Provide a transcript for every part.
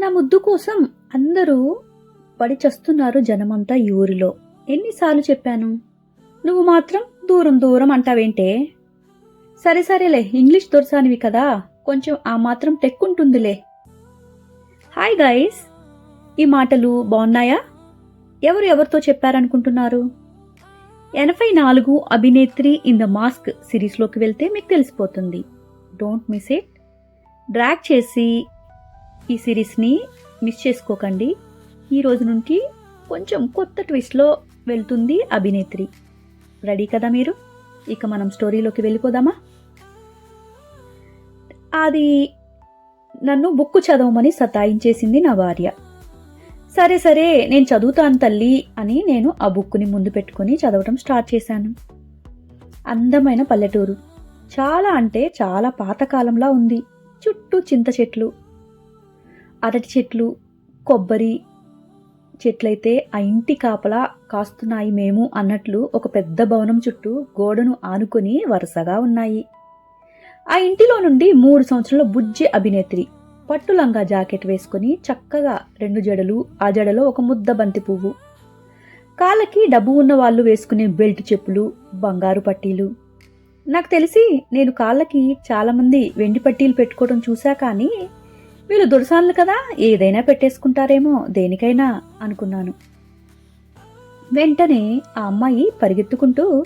నా ముద్దు కోసం అందరూ పడిచస్తున్నారు జనమంతా ఈ ఊరిలో. ఎన్నిసార్లు చెప్పాను? నువ్వు మాత్రం దూరం దూరం అంటావేంటే? సరే సరేలే ఇంగ్లీష్ దొరసానివి కదా కొంచెం ఆ మాత్రం టెక్కుంటుందిలే హాయ్ గైస్ ఈ మాటలు బాగున్నాయా ఎవరు ఎవరితో చెప్పారనుకుంటున్నారు? ఎనభై నాలుగు అభినేత్రి ఇన్ ద మాస్క్ సిరీస్లోకి వెళ్తే మీకు తెలిసిపోతుంది. Don't miss it. డ్రాగ్ చేసి ఈ సిరీస్ని మిస్ చేసుకోకండి. ఈ రోజు నుండి కొంచెం కొత్త ట్విస్ట్లో వెళ్తుంది అభినేత్రి. రెడీ కదా మీరు? ఇక మనం స్టోరీలోకి వెళ్ళిపోదామా? అది నన్ను బుక్ చదవమని సతాయించేసింది నా భార్య. సరే సరే నేను చదువుతాను తల్లి అని నేను ఆ బుక్ని ముందు పెట్టుకుని చదవటం స్టార్ట్ చేశాను. అందమైన పల్లెటూరు. చాలా అంటే చాలా పాతకాలంలా ఉంది. చుట్టూ చింత చెట్లు అరటి చెట్లు కొబ్బరి చెట్లయితే ఆ ఇంటి కాపలా కాస్తున్నాయి మేము అన్నట్లు ఒక పెద్ద భవనం చుట్టూ గోడను ఆనుకొని వరుసగా ఉన్నాయి. ఆ ఇంటిలో నుండి మూడు సంవత్సరాల బుజ్జి అభినేత్రి పట్టు లంగా జాకెట్ వేసుకుని చక్కగా రెండు జడలు ఆ జడలో ఒక ముద్ద బంతి పువ్వు. కాళ్ళకి డబ్బు ఉన్న వాళ్ళు వేసుకునే బెల్ట్ చెప్పులు బంగారు పట్టీలు. నాకు తెలిసి నేను కాళ్ళకి చాలామంది వెండి పట్టీలు పెట్టుకోవడం చూసా కానీ వీళ్ళు దురసాన్లు కదా? ఏదైనా పెట్టేసుకుంటారేమో దేనికైనా అనుకున్నాను. వెంటనే ఆ అమ్మాయి పరిగెత్తుకుంటూ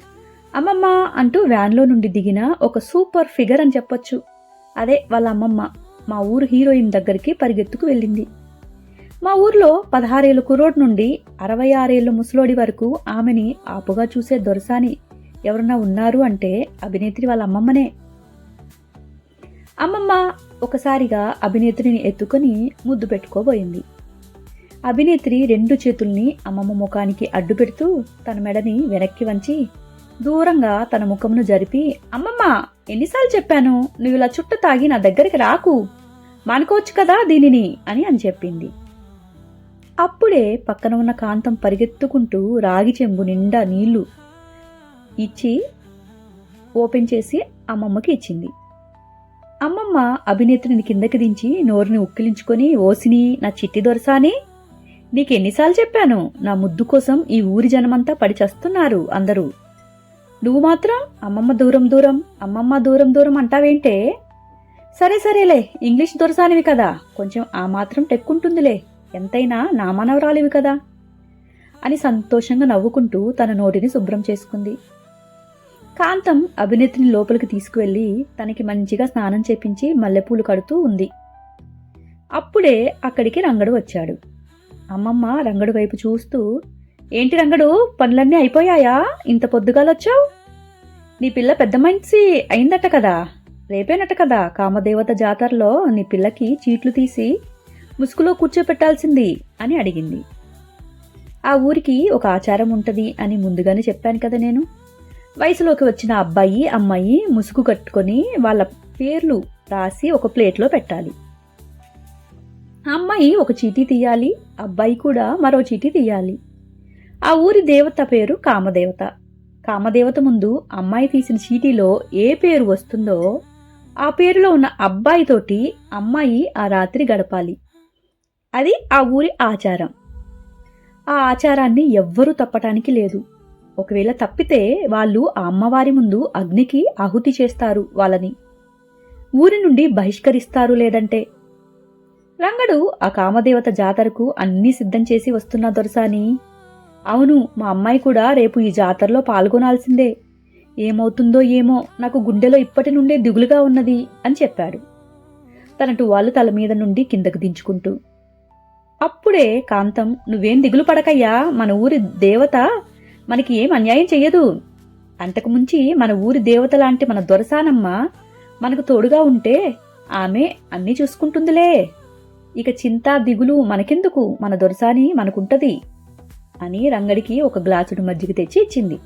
అమ్మమ్మ అంటూ వ్యాన్లో నుండి దిగిన ఒక సూపర్ ఫిగర్ అని చెప్పొచ్చు. అదే వాళ్ళ అమ్మమ్మ మా ఊరు హీరోయిన్ దగ్గరికి పరిగెత్తుకు వెళ్ళింది. మా ఊర్లో పదహారేళ్ళు కురోడ్ నుండి అరవై ఆరేళ్ళు ముసలోడి వరకు ఆమెని ఆపుగా చూసే దొరసాని ఎవరన్నా ఉన్నారు అంటే అభినేత్రి వాళ్ళ అమ్మమ్మనే. అమ్మమ్మ ఒకసారిగా అభినేత్రిని ఎత్తుకొని ముద్దు పెట్టుకోబోయింది. అభినేత్రి రెండు చేతుల్ని అమ్మమ్మ ముఖానికి అడ్డు పెడుతూ తన మెడని వెనక్కి వంచి దూరంగా తన ముఖమును జరిపి అమ్మమ్మ ఎన్నిసార్లు చెప్పాను? నువ్వు ఇలా చుట్ట తాగి నా దగ్గరికి రాకు. మానుకోవచ్చు కదా దీనిని అని అని చెప్పింది. అప్పుడే పక్కన ఉన్న కాంతం పరిగెత్తుకుంటూ రాగి చెంబు నిండా నీళ్ళు ఇచ్చి ఓపెన్ చేసి అమ్మమ్మకి ఇచ్చింది. అమ్మమ్మ అభినేత్రిని కిందకి దించి నోరుని ఉక్కిలించుకొని ఓసిని నా చిట్టి దొరసాని నీకెన్నిసార్లు చెప్పాను నా ముద్దు కోసం ఈ ఊరి జనమంతా పడిచేస్తున్నారు అందరూ. నువ్వు మాత్రం అమ్మమ్మ దూరం దూరం అమ్మమ్మ దూరం దూరం అంటావేంటే? సరే సరేలే ఇంగ్లీష్ దొరసానివి కదా కొంచెం ఆ మాత్రం టెక్కుంటుందిలే ఎంతైనా నా మనవరాలివి కదా. అని సంతోషంగా నవ్వుకుంటూ తన నోటిని శుభ్రం చేసుకుంది. కాంతం అభినేత్రిని లోపలికి తీసుకువెళ్ళి తనకి మంచిగా స్నానం చేపించి మల్లెపూలు కడుతూ ఉంది. అప్పుడే అక్కడికి రంగడు వచ్చాడు. అమ్మమ్మ రంగడు వైపు చూస్తూ ఏంటి రంగడు పనులన్నీ అయిపోయాయా? ఇంత పొద్దుగాలొచ్చావు నీ పిల్ల పెద్ద మనిషి అయిందట కదా. రేపేనట కదా కామదేవత జాతరలో నీ పిల్లకి చీట్లు తీసి ముసుగులో కూర్చోపెట్టాల్సింది అని అడిగింది. ఆ ఊరికి ఒక ఆచారం ఉంటుంది అని ముందుగానే చెప్పాను కదా నేను. వయసులోకి వచ్చిన అబ్బాయి అమ్మాయి ముసుగు కట్టుకొని వాళ్ళ పేర్లు రాసి ఒక ప్లేట్లో పెట్టాలి. అమ్మాయి ఒక చీటీ తీయాలి అబ్బాయి కూడా మరో చీటీ తీయాలి. ఆ ఊరి దేవత పేరు కామదేవత. కామదేవత ముందు అమ్మాయి తీసిన చీటీలో ఏ పేరు వస్తుందో ఆ పేరులో ఉన్న అబ్బాయితోటి అమ్మాయి ఆ రాత్రి గడపాలి. అది ఆ ఊరి ఆచారం. ఆ ఆచారాన్ని ఎవ్వరూ తప్పటానికి లేదు. ఒకవేళ తప్పితే వాళ్ళు ఆ అమ్మవారి ముందు అగ్నికి ఆహుతి చేస్తారు వాళ్ళని. ఊరి నుండి బహిష్కరిస్తారు లేదంటే? రంగడు ఆ కామదేవత జాతరకు అన్నీ సిద్ధం చేసి వస్తున్నా దొరసాని. అవును మా అమ్మాయి కూడా రేపు ఈ జాతరలో పాల్గొనాల్సిందే. ఏమవుతుందో ఏమో నాకు గుండెలో ఇప్పటి నుండే దిగులుగా ఉన్నది అని చెప్పాడు. తన వాళ్ళు తల మీద నుండి కిందకు దించుకుంటూ. అప్పుడే కాంతం నువ్వేం దిగులు పడకయ్యా? మన ఊరి దేవత మనకి ఏం అన్యాయం చెయ్యదు. అంతకుముంచి మన ఊరి దేవత లాంటి మన దొరసానమ్మ మనకు తోడుగా ఉంటే ఆమె అన్నీ చూసుకుంటుందిలే. ఇక చింత దిగులు మనకెందుకు? మన దొరసాని మనకుంటది అని రంగడికి ఒక గ్లాసుడు మజ్జిగ తెచ్చి ఇచ్చింది.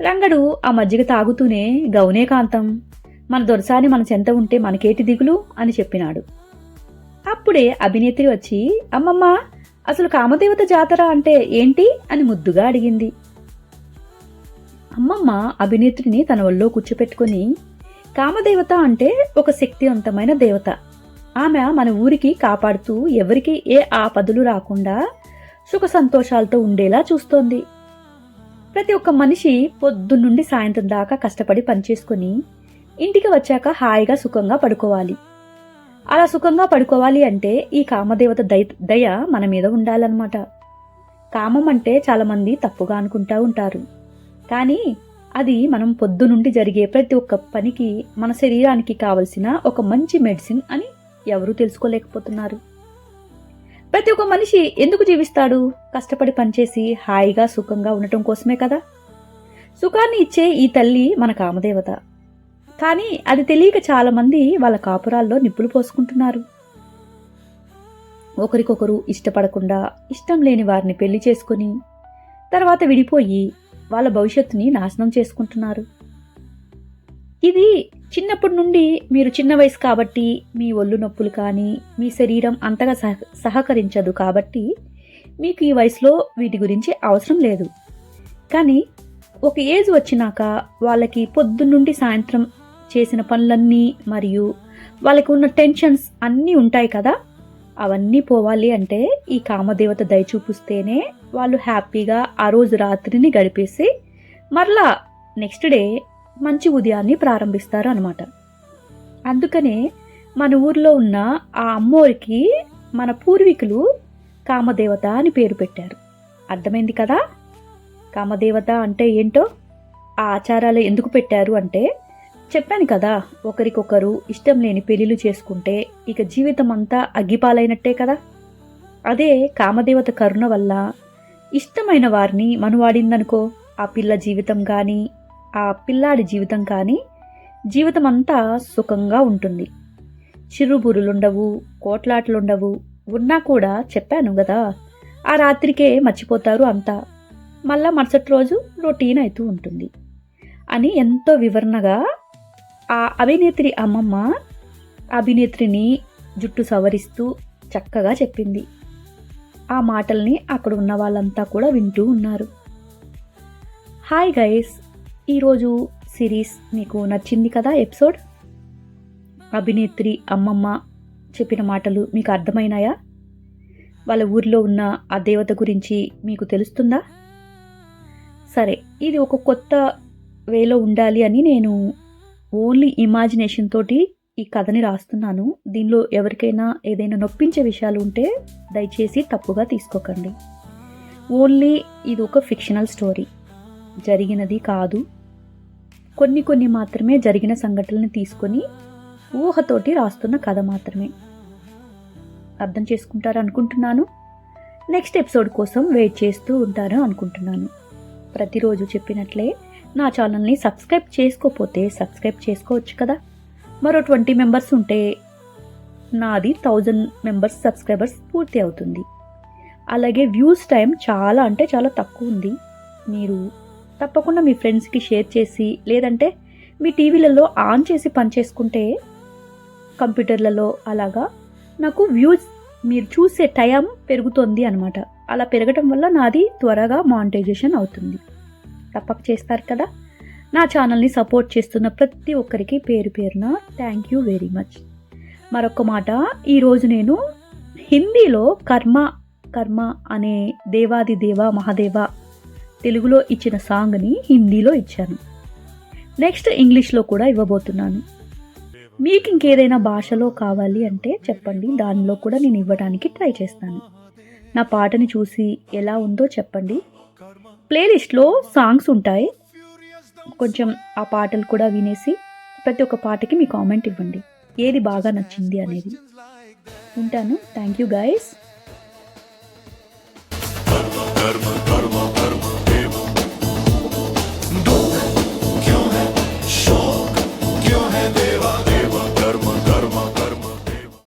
రంగడు ఆ మజ్జిగ తాగుతూనే గౌనే కాంతం మన దొరసాని మన చెంత ఉంటే మనకేటి దిగులు? అని చెప్పినాడు. అప్పుడే అభినేత్రి వచ్చి అమ్మమ్మ అసలు కామదేవత జాతర అంటే ఏంటి అని ముద్దుగా అడిగింది. అమ్మమ్మ అభినేత్రిని తన ఒళ్ళో కూర్చోపెట్టుకుని కామదేవత అంటే ఒక శక్తివంతమైన దేవత. ఆమె మన ఊరికి కాపాడుతూ ఎవరికి ఏ ఆపదలు రాకుండా సుఖ సంతోషాలతో ఉండేలా చూస్తోంది. ప్రతి ఒక్క మనిషి పొద్దున్నుండి సాయంత్రం దాకా కష్టపడి పనిచేసుకుని ఇంటికి వచ్చాక హాయిగా సుఖంగా పడుకోవాలి. అలా సుఖంగా పడుకోవాలి అంటే ఈ కామదేవత దయ దయ మన మీద ఉండాలన్నమాట. కామం అంటే చాలామంది తప్పుగా అనుకుంటూ ఉంటారు. కానీ అది మనం పొద్దునుండి జరిగే ప్రతి ఒక్క పనికి మన శరీరానికి కావలసిన ఒక మంచి మెడిసిన్ అని ఎవరూ తెలుసుకోలేకపోతున్నారు. ప్రతి ఒక్క మనిషి ఎందుకు జీవిస్తాడు? కష్టపడి పనిచేసి హాయిగా సుఖంగా ఉండటం కోసమే కదా. సుఖాన్ని ఇచ్చే ఈ తల్లి మన కామదేవత. కానీ అది తెలియక చాలామంది వాళ్ళ కాపురాల్లో నిప్పులు పోసుకుంటున్నారు. ఒకరికొకరు ఇష్టపడకుండా ఇష్టం లేని వారిని పెళ్ళి చేసుకుని తర్వాత విడిపోయి వాళ్ళ భవిష్యత్తుని నాశనం చేసుకుంటున్నారు. ఇది చిన్నప్పటి నుండి మీరు చిన్న వయసు కాబట్టి మీ ఒళ్ళు నొప్పులు కానీ మీ శరీరం అంతగా సహ సహకరించదు కాబట్టి మీకు ఈ వయసులో వీటి గురించి అవసరం లేదు. కానీ ఒక ఏజ్ వచ్చినాక వాళ్ళకి పొద్దున్నుండి సాయంత్రం చేసిన పనులన్నీ మరియు వాళ్ళకి ఉన్న టెన్షన్స్ అన్నీ ఉంటాయి కదా అవన్నీ పోవాలి అంటే ఈ కామదేవత దయ చూపిస్తేనే వాళ్ళు హ్యాపీగా ఆ రోజు రాత్రిని గడిపేసి మరలా నెక్స్ట్ డే మంచి ఉదయాన్ని ప్రారంభిస్తారు అనమాట అందుకనే మన ఊర్లో ఉన్న ఆ అమ్మోరికి మన పూర్వీకులు కామదేవత అని పేరు పెట్టారు. అర్థమైంది కదా? కామదేవత అంటే ఏంటో? ఆ ఆచారాలు ఎందుకు పెట్టారు అంటే చెప్పాను కదా ఒకరికొకరు ఇష్టం లేని పెళ్ళిలు చేసుకుంటే ఇక జీవితం అంతా అగ్గిపాలైనట్టే కదా? అదే కామదేవత కరుణ వల్ల ఇష్టమైన వారిని మనువాడిందనుకో ఆ పిల్ల జీవితం కానీ ఆ పిల్లాడి జీవితం కానీ జీవితం అంతా సుఖంగా ఉంటుంది. చిరుబురులుండవు కోట్లాటలుండవు ఉన్నా కూడా చెప్పాను కదా ఆ రాత్రికే మర్చిపోతారు అంతా. మళ్ళా మరుసటి రోజు రొటీన్ అవుతూ ఉంటుంది. అని ఎంతో వివరణగా ఆ అభినేత్రి అమ్మమ్మ అభినేత్రిని జుట్టు సవరిస్తూ చక్కగా చెప్పింది. ఆ మాటల్ని అక్కడ ఉన్న వాళ్ళంతా కూడా వింటూ ఉన్నారు. హాయ్ గైస్ ఈరోజు సిరీస్ మీకు నచ్చింది కదా ఎపిసోడ్? అభినేత్రి అమ్మమ్మ చెప్పిన మాటలు మీకు అర్థమైనాయా? వాళ్ళ ఊర్లో ఉన్న ఆ దేవత గురించి మీకు తెలుస్తుందా? సరే ఇది ఒక కొత్త వేలో ఉండాలి అని నేను ఓన్లీ ఇమాజినేషన్ తోటి ఈ కథని రాస్తున్నాను. దీనిలో ఎవరికైనా ఏదైనా నొప్పించే విషయాలు ఉంటే దయచేసి తప్పుగా తీసుకోకండి. ఓన్లీ ఇది ఒక ఫిక్షనల్ స్టోరీ జరిగినది కాదు. కొన్ని కొన్ని మాత్రమే జరిగిన సంఘటనలను తీసుకొని ఊహతోటి రాస్తున్న కథ మాత్రమే. అర్థం చేసుకుంటారు అనుకుంటున్నాను? నెక్స్ట్ ఎపిసోడ్ కోసం వెయిట్ చేస్తూ ఉంటారు అనుకుంటున్నాను. ప్రతిరోజు చెప్పినట్లే నా ఛానల్ని సబ్స్క్రైబ్ చేసుకోకపోతే సబ్స్క్రైబ్ చేసుకోవచ్చు కదా? మరో ట్వంటీ మెంబర్స్ ఉంటే నాది థౌజండ్ మెంబర్స్ సబ్స్క్రైబర్స్ పూర్తి అవుతుంది. అలాగే వ్యూస్ టైం చాలా అంటే చాలా తక్కువ ఉంది. మీరు తప్పకుండా మీ ఫ్రెండ్స్కి షేర్ చేసి లేదంటే మీ టీవీలలో ఆన్ చేసి పనిచేసుకుంటే కంప్యూటర్లలో అలాగా నాకు వ్యూస్ మీరు చూసే టైం పెరుగుతుంది అనమాట అలా పెరగటం వల్ల నాది త్వరగా మానిటైజేషన్ అవుతుంది. తప్పక చేస్తారు కదా? నా ఛానల్ని సపోర్ట్ చేస్తున్న ప్రతి ఒక్కరికి పేరు పేరున థ్యాంక్ యూ వెరీ మచ్ మరొక మాట ఈరోజు నేను హిందీలో కర్మ కర్మ అనే దేవాది దేవ మహాదేవ తెలుగులో ఇచ్చిన సాంగ్ని హిందీలో ఇచ్చాను. నెక్స్ట్ ఇంగ్లీష్లో కూడా ఇవ్వబోతున్నాను. మీకు ఇంకేదైనా భాషలో కావాలి అంటే చెప్పండి దానిలో కూడా నేను ఇవ్వడానికి ట్రై చేస్తాను. నా పాటని చూసి ఎలా ఉందో చెప్పండి. ప్లేలిస్ట్లో సాంగ్స్ ఉంటాయి. కొంచెం ఆ పాటలు కూడా వినేసి ప్రతి ఒక్క పాటకి మీ కామెంట్ ఇవ్వండి. ఏది బాగా నచ్చింది అనేది. ఉంటాను. Thank you guys.